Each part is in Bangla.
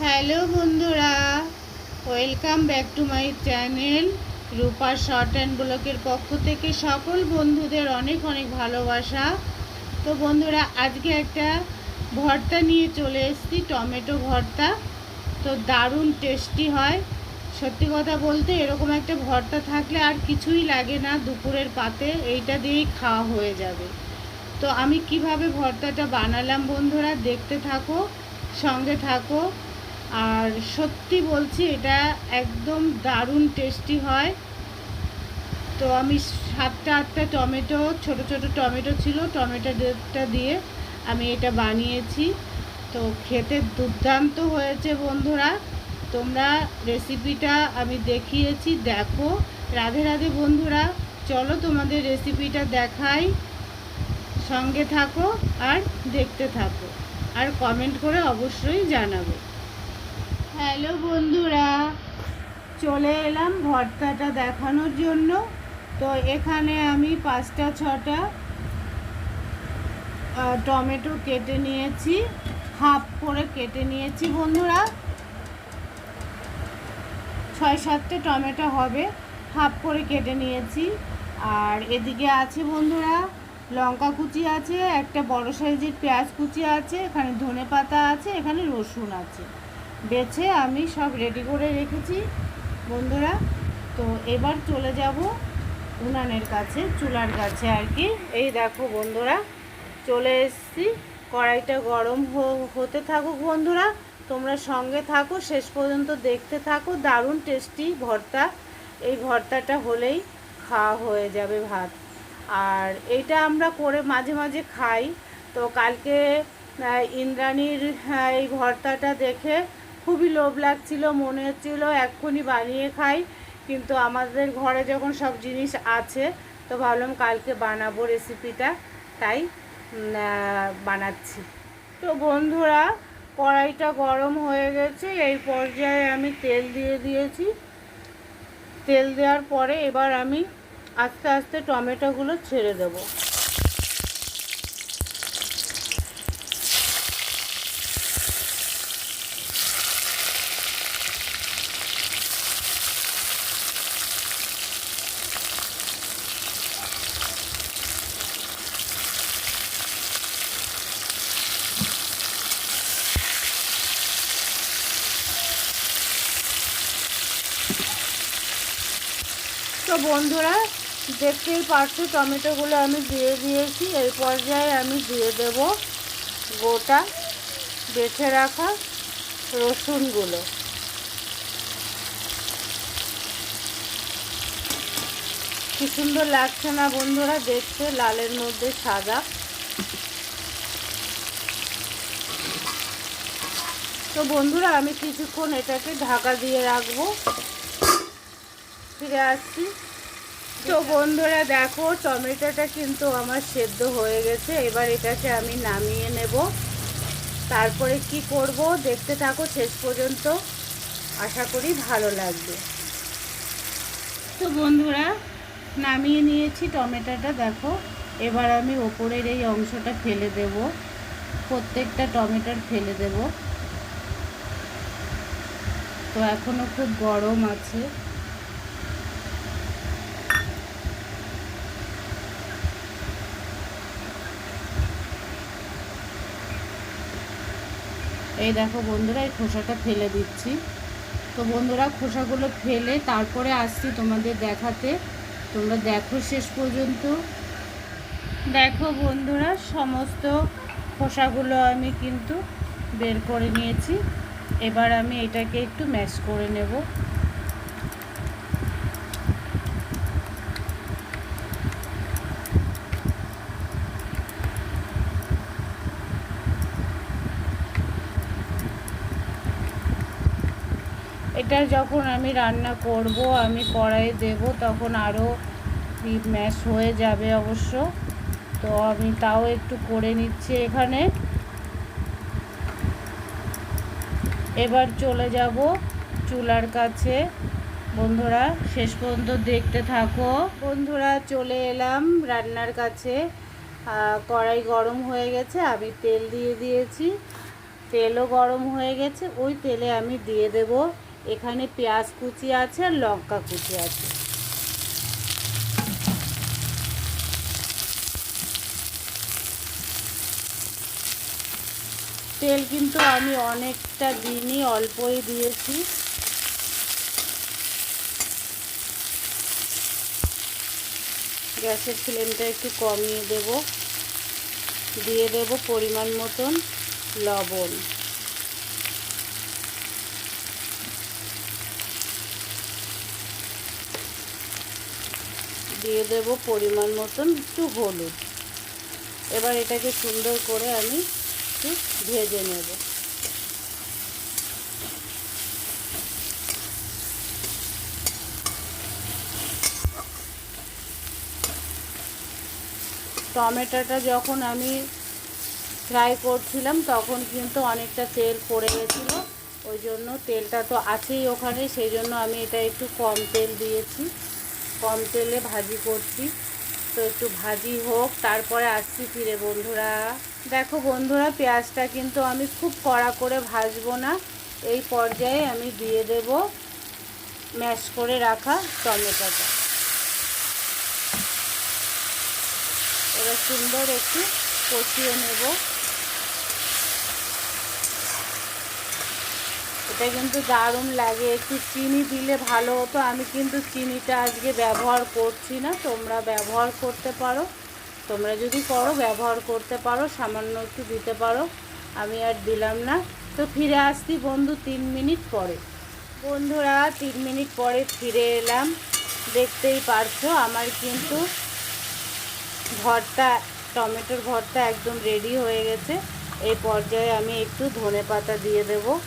হ্যালো বন্ধুরা। Welcome back to my channel Rupa short and ব্লকের পক্ষ থেকে সকল বন্ধুদের অনেক অনেক ভালোবাসা। তো বন্ধুরা, আজকে একটা ভর্তা নিয়ে চলে এসেছি, টমেটো ভর্তা। তো দারুণ টেস্টি হয়। সত্যি কথা বলতে এরকম একটা ভর্তা থাকলে আর কিছুই লাগে না দুপুরের পাতে, এইটা দিয়েই খাওয়া হয়ে যাবে। তো আমি কীভাবে ভর্তাটা বানালাম বন্ধুরা, দেখতে থাকো, সঙ্গে থাকো। আর সত্যি বলছি, এটা একদম দারুণ টেস্টি হয়। তো আমি সাতটা আটটা টমেটো, ছোট ছোট টমেটো ছিল, টমেটোটা দিয়ে আমি এটা বানিয়েছি। তো খেতে দুর্দান্ত হয়েছে বন্ধুরা। তোমরা রেসিপিটা আমি দেখিয়েছি, দেখো। রাধে রাধে বন্ধুরা, চলো তোমাদের রেসিপিটা দেখাই। সঙ্গে থাকো আর দেখতে থাকো। আর কমেন্ট করে অবশ্যই জানাবে। হ্যালো বন্ধুরা, চলে এলাম ভর্তাটা দেখানোর জন্য। তো এখানে আমি পাঁচটা, ছটা টমেটো কেটে নিয়েছি। হাফ করে কেটে নিয়েছি বন্ধুরা। ছয় সাতটা টমেটো হবে, হাফ করে কেটে নিয়েছি। আর এদিকে আছে বন্ধুরা, লঙ্কা কুচি আছে, একটা বড় সাইজের পেঁয়াজ কুচি আছে, এখানে ধনে পাতা আছে, এখানে রসুন আছে। বেছে আমি সব রেডি করে রেখেছি, বন্ধুরা। তো এবার চলে যাব উনানের কাছে, চুলার কাছে আর কি। এই দেখো বন্ধুরা, চলে এসেছি। কড়াইটা গরম হতে থাকুক বন্ধুরা। তোমরা সঙ্গে থাকো, শেষ পর্যন্ত দেখতে থাকো। দারুণ টেস্টি ভর্তা। এই ভর্তাটা হলেই খাওয়া হয়ে যাবে ভাত। আর এটা আমরা করে মাঝে মাঝে খাই। তো কালকে ইন্দ্রাণীর এই ভর্তাটা দেখে খুবই লোভ লাগছিল, মনে হচ্ছিল এক্ষুনি বানিয়ে খাই। কিন্তু আমাদের ঘরে যখন সব জিনিস আছে, তো ভাবলাম কালকে বানাবো রেসিপিটা তাই বানাচ্ছি। তো বন্ধুরা কড়াইটা গরম হয়ে গেছে, এই পর্যায়ে আমি তেল দিয়ে দিয়েছি। তেল দেওয়ার পরে এবার আমি আস্তে আস্তে টমেটোগুলো ছেড়ে দেবো। বন্ধুরা, দেখতেই পাচ্ছ, টমেটোগুলো আমি দিয়ে দিয়েছি। এই পর্যায়ে আমি দিয়ে দেব গোটা বেছে রাখা রসুনগুলো। কি সুন্দর লাগছে না বন্ধুরা, দেখতে লালের মধ্যে সাদা। তো বন্ধুরা, আমি কিছুক্ষণ এটাকে ঢাকা দিয়ে রাখব। ফিরে আসছি। তো বন্ধুরা দেখো, টমেটোটা কিন্তু আমার সেদ্ধ হয়ে গেছে। এবার এটাকে আমি নামিয়ে নেব। তারপরে কি করব দেখতে থাকো, শেষ পর্যন্ত। আশা করি ভালো লাগবে। তো বন্ধুরা, নামিয়ে নিয়েছি টমেটোটা, দেখো। এবার আমি ওপরের এই অংশটা ফেলে দেব। প্রত্যেকটা টমেটোর ফেলে দেব। তো এখনও খুব গরম আছে। এই দেখো বন্ধুরা, এই খোসাটা ফেলে দিচ্ছি। তো বন্ধুরা, খোসাগুলো ফেলে তারপরে আসছি তোমাদের দেখাতে। তোমরা দেখো শেষ পর্যন্ত। দেখো বন্ধুরা, সমস্ত খোসাগুলো আমি কিন্তু বের করে নিয়েছি। এবার আমি এটাকে একটু ম্যাশ করে নেব। এটা যখন আমি রান্না করব, আমি কড়াইয়ে দেব, তখন আরও ম্যাশ হয়ে যাবে অবশ্য। তো আমি তাও একটু করে নিচ্ছি এখানে। এবার চলে যাব চুলার কাছে। বন্ধুরা, শেষ পর্যন্ত দেখতে থাকো। বন্ধুরা, চলে এলাম রান্নার কাছে। কড়াই গরম হয়ে গেছে, আমি তেল দিয়ে দিয়েছি। তেলও গরম হয়ে গেছে, ওই তেলে আমি দিয়ে দেব এখানে পেঁয়াজ কুচি আছে আর লঙ্কা কুচি আছে। তেল কিন্তু আমি অনেকটা দিনই অল্পই দিয়েছি। গ্যাসের ফ্লেমটা একটু কমিয়ে দেব। দিয়ে দেব পরিমাণ মতন লবণ। দিয়ে দেব পরিমাণ মতন একটু হলুদ। এবার এটাকে সুন্দর করে আমি একটু ভেজে নেব। টমেটোটা যখন আমি ফ্রাই করছিলাম, তখন কিন্তু অনেকটা তেল পড়ে গেছিল। ওই জন্য তেলটা তো আছেই ওখানে, সেই জন্য আমি এটা একটু কম তেল দিয়েছি। কম তেলে ভাজি করছি। তো একটু ভাজি হোক, তারপরে আসছি ফিরে বন্ধুরা। দেখো বন্ধুরা, পেঁয়াজটা কিন্তু আমি খুব কড়া করে ভাজবো না। এই পর্যায়ে আমি দিয়ে দেব ম্যাশ করে রাখা টমেটোটা। এবার সুন্দর একটু কষিয়ে নেব। এটা কিন্তু দারুণ লাগে। একটু চিনি দিলে ভালো হতো। আমি কিন্তু চিনিটা আজকে ব্যবহার করছি না। তোমরা ব্যবহার করতে পারো। তোমরা যদি করো, ব্যবহার করতে পারো, সামান্য একটু দিতে পারো। আমি আর দিলাম না। তো ফিরে আসছি বন্ধু তিন মিনিট পরে। বন্ধুরা, তিন মিনিট পরে ফিরে এলাম। দেখতেই পারছ, আমার কিন্তু ভর্তা, টমেটোর ভর্তা একদম রেডি হয়ে গেছে। এই পর্যায়ে আমি একটু ধনে পাতা দিয়ে দেব।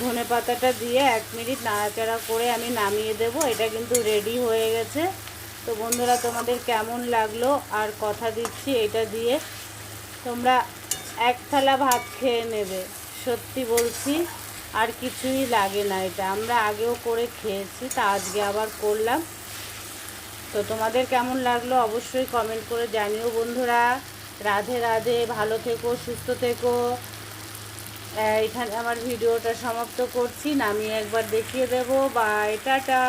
ধনে পাতাটা দিয়ে এক মিনিট নাড়াচাড়া করে আমি নামিয়ে দেব। এটা কিন্তু রেডি হয়ে গেছে। তো বন্ধুরা, তোমাদের কেমন লাগল? আর কথা দিচ্ছি এটা দিয়ে। তোমরা এক থালা ভাত খেয়ে নেবে, সত্যি বলছি। আর কিছুই লাগে না এটা। আমরা আগেও করে খেয়েছি, তা আজকে আবার করলাম। তো তোমাদের কেমন লাগল অবশ্যই কমেন্ট করে জানিও বন্ধুরা। রাধে রাধে, ভালো থেকো, সুস্থ থেকো। এখানে আমার ভিডিওটা সমাপ্ত করছি। নামিয়ে একবার দেখিয়ে দেবো। Bye tata.